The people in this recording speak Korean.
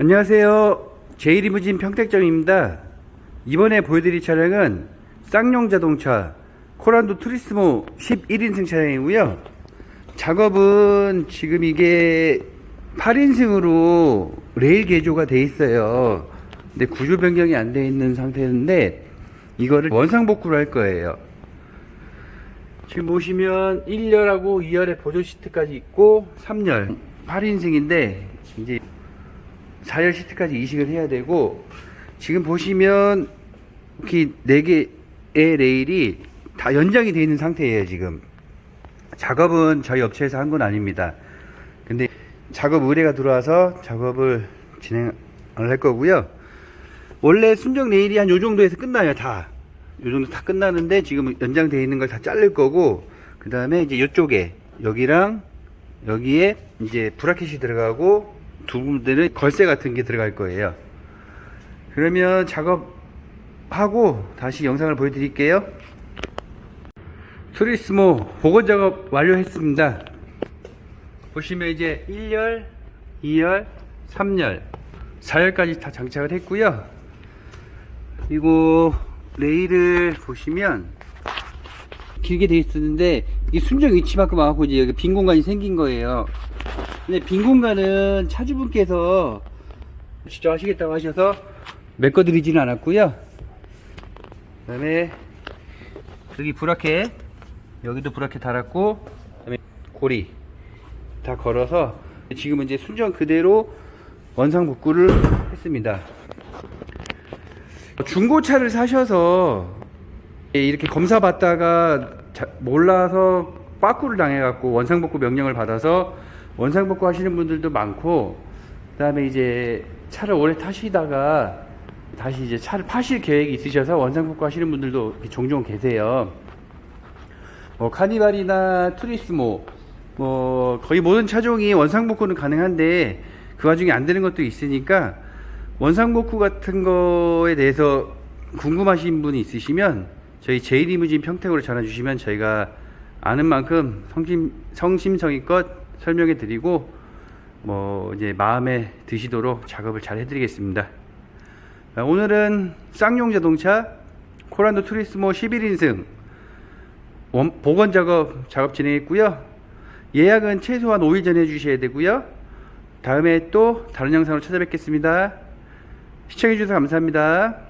안녕하세요. 제이리무진 평택점입니다. 이번에 보여드릴 차량은 쌍용 자동차 코란도 투리스모 11인승 차량이고요. 작업은 지금 이게 8인승으로 레일 개조가 돼 있어요. 근데 구조 변경이 안 돼 있는 상태인데 이거를 원상복구를 할 거예요. 지금 보시면 1열하고 2열에 보조 시트까지 있고 3열 8인승인데 이제 4열 시트까지 이식을 해야 되고 지금 보시면 이렇게 4개의 레일이 다 연장이 되어 있는 상태예요 지금. 작업은 저희 업체에서 한 건 아닙니다. 근데 작업 의뢰가 들어와서 작업을 진행을 할 거고요. 원래 순정 레일이 한 요 정도에서 끝나요 다. 요 정도 다 끝나는데 지금 연장되어 있는 걸 다 자를 거고 그 다음에 이제 이쪽에 여기랑 여기에 이제 브라켓이 들어가고 두 군데는 걸쇠 같은 게 들어갈 거예요. 그러면 작업하고 다시 영상을 보여드릴게요. 트리스모 복원 작업 완료했습니다. 보시면 이제 1열 2열 3열 4열까지 다 장착을 했고요. 그리고 레일을 보시면 길게 돼 있었는데 이 순정 위치만큼 와갖고 이제 여기 빈 공간이 생긴 거예요. 근데 빈 공간은 차주분께서 직접 하시겠다고 하셔서 메꿔드리지는 않았고요. 그 다음에 여기 브라켓 여기도 브라켓 달았고 그다음에 고리 다 걸어서 지금은 이제 순정 그대로 원상 복구를 했습니다. 중고차를 사셔서 이렇게 검사 받다가 자- 몰라서 빠꾸를 당해갖고 원상복구 명령을 받아서 원상복구 하시는 분들도 많고 그다음에 이제 차를 오래 타시다가 다시 이제 차를 파실 계획이 있으셔서 원상복구 하시는 분들도 종종 계세요. 뭐 카니발이나 투리스모 뭐 거의 모든 차종이 원상복구는 가능한데 그 와중에 안 되는 것도 있으니까 원상복구 같은 거에 대해서 궁금하신 분이 있으시면 저희 제이리무진 평택으로 전화 주시면 저희가 아는 만큼 성심, 성심성의껏 설명해 드리고 뭐 이제 마음에 드시도록 작업을 잘 해드리겠습니다. 아, 오늘은 쌍용 자동차 코란도 투리스모 11인승 원- 복원 작업 작업 진행했고요. 예약은 최소한 5일 전에 해주셔야 되고요. 다음에 또 다른 영상으로 찾아뵙겠습니다. 시청해주셔서 감사합니다.